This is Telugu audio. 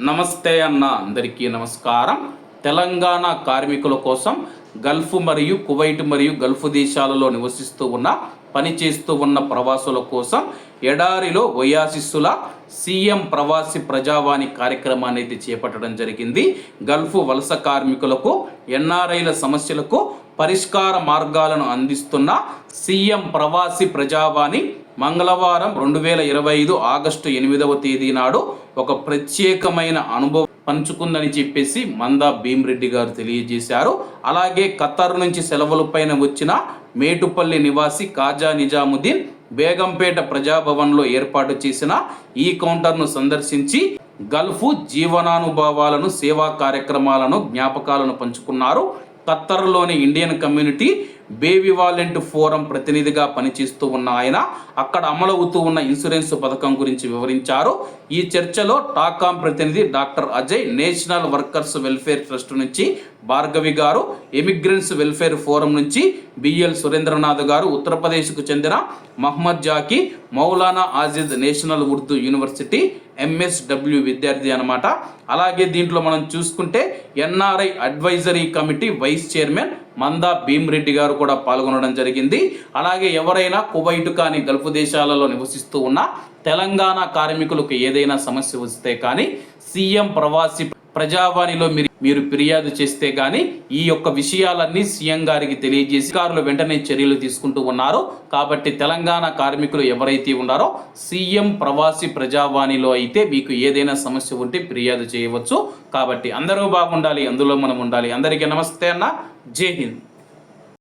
నమస్తే అన్న అందరికీ నమస్కారం. తెలంగాణ కార్మికుల కోసం గల్ఫ్ మరియు కువైట్ మరియు గల్ఫ్ దేశాలలో నివసిస్తూ ఉన్న పనిచేస్తూ ఉన్న ప్రవాసుల కోసం ఎడారిలో వయాసిస్సుల సీఎం ప్రవాసి ప్రజావాణి కార్యక్రమాన్ని అయితే చేపట్టడం జరిగింది. గల్ఫ్ వలస కార్మికులకు ఎన్ఆర్ఐల సమస్యలకు పరిష్కార మార్గాలను అందిస్తున్న సీఎం ప్రవాసి ప్రజావాణి మంగళవారం రెండు వేల ఇరవై ఐదు ఆగస్టు ఎనిమిదవ తేదీ నాడు ఒక ప్రత్యేకమైన అనుభవం పంచుకుందని చెప్పేసి మందా భీమరెడ్డి గారు తెలియజేశారు. అలాగే ఖత్తర్ నుంచి సెలవులపైన వచ్చిన మేటుపల్లి నివాసి కాజా నిజాముద్దీన్ బేగంపేట ప్రజాభవన్లో ఏర్పాటు చేసిన ఈ కౌంటర్ను సందర్శించి గల్ఫ్ జీవనానుభవాలను సేవా కార్యక్రమాలను జ్ఞాపకాలను పంచుకున్నారు. ఖత్తర్లోని ఇండియన్ కమ్యూనిటీ బేబీ వాలెంట్ ఫోరం ప్రతినిధిగా పనిచేస్తూ ఉన్న ఆయన అక్కడ అమలవుతూ ఉన్న ఇన్సూరెన్స్ పథకం గురించి వివరించారు. ఈ చర్చలో టాకాం ప్రతినిధి doctor Ajay national workers welfare trust నుంచి Bhargavi garu emigrants welfare forum నుంచి బిఎల్ సురేంద్రనాథ్ గారు ఉత్తరప్రదేశ్కు చెందిన Mohammed Zaki Maulana Azad national Urdu university MSW విద్యార్థి అనమాట అలాగే దీంట్లో మనం చూసుకుంటే NRI advisory committee vice chairman Manda Bhimreddy garu కూడా పాల్గొనడం జరిగింది. అలాగే ఎవరైనా కువైట్ కానీ గల్ఫ్ దేశాలలో నివసిస్తూ ఉన్న తెలంగాణ కార్మికులకు ఏదైనా సమస్య వస్తే కానీ సీఎం ప్రవాసి ప్రజావాణిలో మీరు మీరు ఫిర్యాదు చేస్తే గాని ఈ యొక్క విషయాలన్నీ సీఎం గారికి తెలియజేసి అధికారులు వెంటనే చర్యలు తీసుకుంటూ ఉన్నారు. కాబట్టి తెలంగాణ కార్మికులు ఎవరైతే ఉన్నారో సీఎం ప్రవాసి ప్రజావాణిలో అయితే మీకు ఏదైనా సమస్య ఉంటే ఫిర్యాదు చేయవచ్చు. కాబట్టి అందరూ బాగుండాలి అందులో మనం ఉండాలి. అందరికీ నమస్తే అన్న. జై హింద్.